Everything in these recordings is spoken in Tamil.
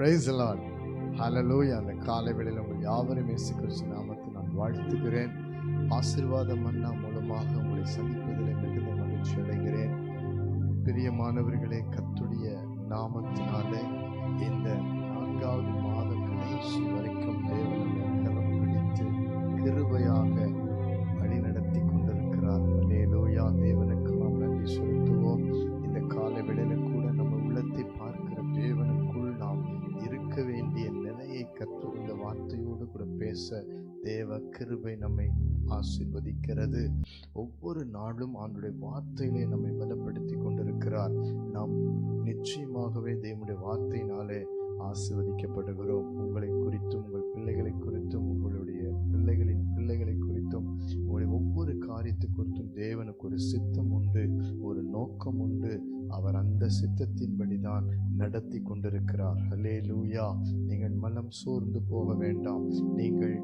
பிரைஸ் லார்ட் ஹalleluya அந்த காலை வேளையில் உங்கள் யாவரும் இயேசு கிறிஸ்து நாமத்தை நான் வாழ்த்துகிறேன். ஆசீர்வாதம் மன்னா மூலமாக உங்களை சந்திப்பதில் மிகுந்த மகிழ்ச்சி அடைகிறேன். பிரியமானவர்களே கத்துடைய நாமத்தினாலே பேச தேவ கிருபை நம்மை ஆசீர்வதிக்கிறது. ஒவ்வொரு நாளும் அவனுடைய வார்த்தையிலே நம்மை பலப்படுத்தி கொண்டிருக்கிறார். நாம் நிச்சயமாகவே தேவனுடைய வார்த்தையினாலே ஆசீர்வதிக்கப்படுகிறோம். உங்களை குறித்தும் உங்கள் பிள்ளைகளை குறித்தும் காரியத்தை குறித்தும் தேவனுக்கு ஒரு சித்தம் உண்டு ஒரு நோக்கம் உண்டு. அவர் அந்த சித்தத்தின்படிதான் நடத்தி கொண்டிருக்கிறார். ஹலே லூயா நீங்கள் மனம் சோர்ந்து போக வேண்டாம். நீங்கள்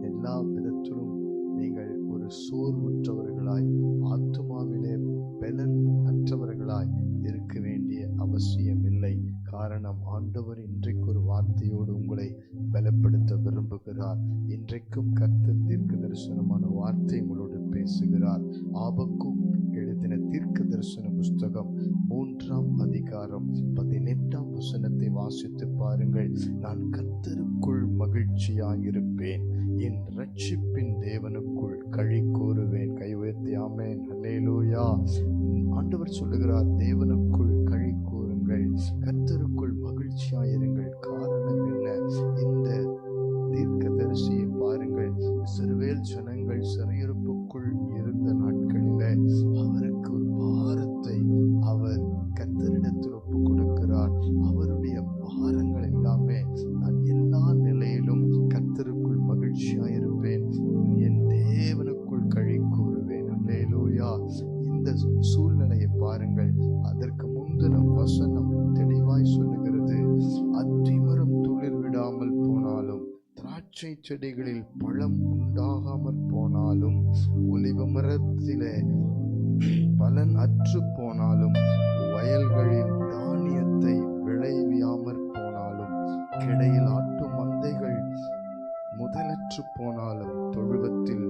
எல்லா விதத்திலும் நீங்கள் ஒரு சோர்வுற்றவர்களாய் ஆத்மாவிலே பலன் அற்றவர்களாய் இருக்க வேண்டிய அவசியம் இல்லை காரணம் ஆண்டவரின் இன்றைக்கும் கர்த்தர் தீர்க்க தரிசனமான வார்த்தை உங்களோடு பேசுகிறார். ஆபக்கும் எழுதின தீர்க்க தரிசன புஸ்தகம் மூன்றாம் அதிகாரம் பதினெட்டாம் வசனத்தை வாசித்து பாருங்கள். நான் கர்த்தருக்குள் மகிழ்ச்சியாயிருப்பேன். என் ரட்சிப்பின் தேவனுக்குள் களி கூறுவேன் கை உயர்த்தி ஆமேன். ஆண்டவர் சொல்லுகிறார் தேவனுக்குள் கழி கூறுங்கள் கர்த்தருக்குள் மகிழ்ச்சியாயிருங்கள். சிறையிருப்புக்குள் இருந்த திராட்சை செடிகளில் பழம் உண்டாகாமற் போனாலும் ஒலிவ மரத்திலே பலன் அற்று போனாலும் வயல்களில் தானியத்தை விளைவியாமற் போனாலும் கிடையில் ஆட்டு மந்தைகள் முதலற்று போனாலும் தொழுவத்தில்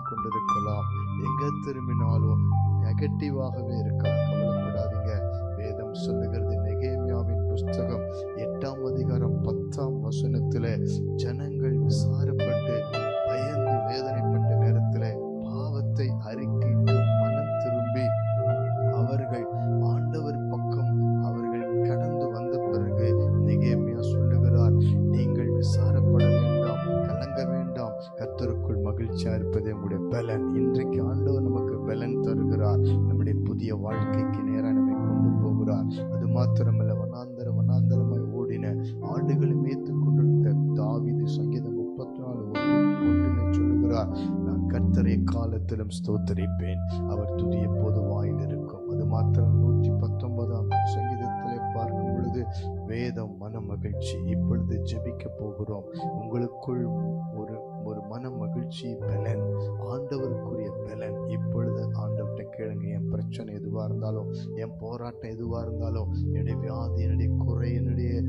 வேதனைகளை கொண்டிருக்கலாம் எங்க திரும்பினாலும் நெகட்டிவாகவே இருக்கலாம். கவலைப்படாதீங்க. வேதம் சொல்லுகிறது நெகேமியாவின் புஸ்தகம் எட்டாம் அதிகாரம் பத்தாம் வசனத்துல ஜனங்கள் விசாரப்பட்டு பயந்து வேதனைப்பட்ட நேரத்திலே பாவத்தை அறிக்கையிட்டு மனம் திரும்பி அவர்கள் ஆண்டவர் பக்கம் அவர்கள் கடந்து வந்த பிறகு நெகேமியா சொல்லுகிறார் நீங்கள் விசாரப்பட வேண்டாம் கலங்க வேண்டாம். கத்தர் மகிழ்ச்சியா இருப்பதே உங்களுடைய பலன். இன்றைக்கு ஆண்டவர் நமக்கு பலன் தருகிறார். நம்முடைய புதிய வாழ்க்கைக்கு நேராக நம்மை கொண்டு போகிறார். அது மாத்திரமல்ல வனாந்தரம் வனாந்தரமாய் ஓடின ஆண்டுகளை மேய்த்து கொண்டிருந்த தாவிது சங்கீதம் முப்பத்தி நாலு ஒன்றிலே சொல்லுகிறார் நான் கர்த்தரை காலத்திலும் ஸ்தோத்தரிப்பேன். அவர் துதி எப்போது வாயில் இருக்கும் அது மாத்திரம் நூற்றி பத்தொன்பதாம் பொழுது வேதம் மன மகிழ்ச்சி. இப்பொழுது ஜெபிக்க போகிறோம். உங்களுக்குள் ஒரு ஒரு மன மகிழ்ச்சி பலன். ஆண்டவருக்குரிய பலன். இப்பொழுது ஆண்டவர்கிட்ட கேளுங்க. என் பிரச்சனை எதுவாக இருந்தாலும் என் போராட்டம் எதுவாக இருந்தாலும் என்னுடைய வியாதி என்னுடைய குறை என்னுடைய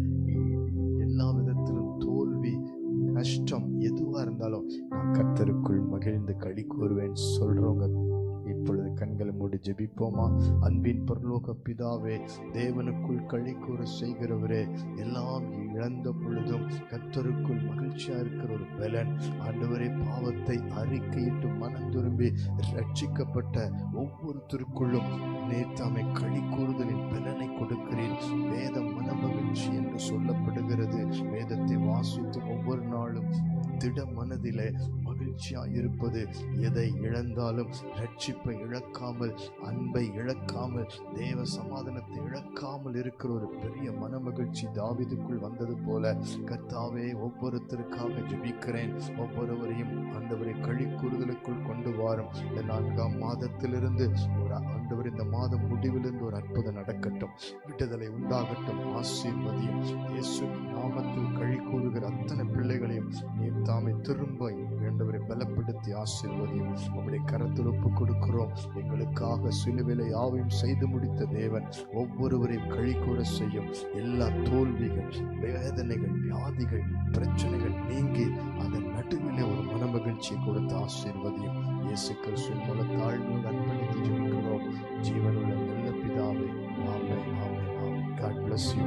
எல்லா விதத்திலும் தோல்வி கஷ்டம் எதுவாக இருந்தாலும் நான் கத்தருக்குள் மகிழ்ந்து களி கூறுவேன். சொல்கிறவங்க கண்களை ஜெபிப்போமா? அன்பின் பரலோக பிதாவே தேவனுக்குள் களி கூற செய்கிறவரே எல்லாம் இழந்த பொழுதும் கத்தருக்குள் மகிழ்ச்சியா இருக்கிற ஒரு பலன் ஆண்டவரே பாவத்தை அறிக்கையிட்டு மனம் திரும்பி ரட்சிக்கப்பட்ட ஒவ்வொருத்தருக்குள்ளும் நேத்தாமை களி கூறுதலின் பலனை கொடுக்கிறேன் வேதம் மன மகிழ்ச்சி என்று சொல்லப்படுகிறது. வேதத்தை வாசித்து ஒவ்வொரு நாளும் திட மனதிலே மகிழ்ச்சியா இருப்பது எதை இழந்தாலும் ரட்சிப்பை இழக்காமல் அன்பை இழக்காமல் தேவ சமாதானத்தை இழக்காமல் இருக்கிற ஒரு பெரிய மனமகிழ்ச்சி தாவிதுக்குள் வந்தது போல கர்த்தாவே ஒவ்வொருத்தருக்காக ஜபிக்கிறேன். ஒவ்வொருவரையும் ஆண்டவரை கழி கூறுதலுக்குள் கொண்டு வாரும். இந்த நான்காம் மாதத்திலிருந்து ஒரு ஆண்டவர் இந்த மாதம் முடிவிலிருந்து ஒரு அற்புதம் நடக்கட்டும். விடுதலை உண்டாகட்டும். ஆசீர்வதியும். இயேசு நாமத்தில் கழி கூறுகிற அத்தனை பிள்ளைகளையும் திரும்ப ஆண்டவரை பலப்படுத்தி ஆசீர்வதியும் உங்களுடைய கரத்தில் ஒப்பு கொடுக்கிறோம். எங்களுக்காக சிலுவிலை யாவையும் செய்து முடித்த தேவன் ஒவ்வொருவரையும் கழி கூற செய்யும். எல்லா தோல்விகள் வேதனைகள் வியாதிகள் பிரச்சனைகள் நீங்கி அதன் நடுவிலே ஒரு மனமகிழ்ச்சியை கொடுத்து ஆசீர்வதியும். இயேசு கிறிஸ்துவின் மூல தாழ்வோடு அர்ப்பணித்து ஜெபிக்கிறோம். ஜீவனுள்ள நல்ல பிதாவை ஆமே ஆமே ஆமே காட் பிளஸ் யூ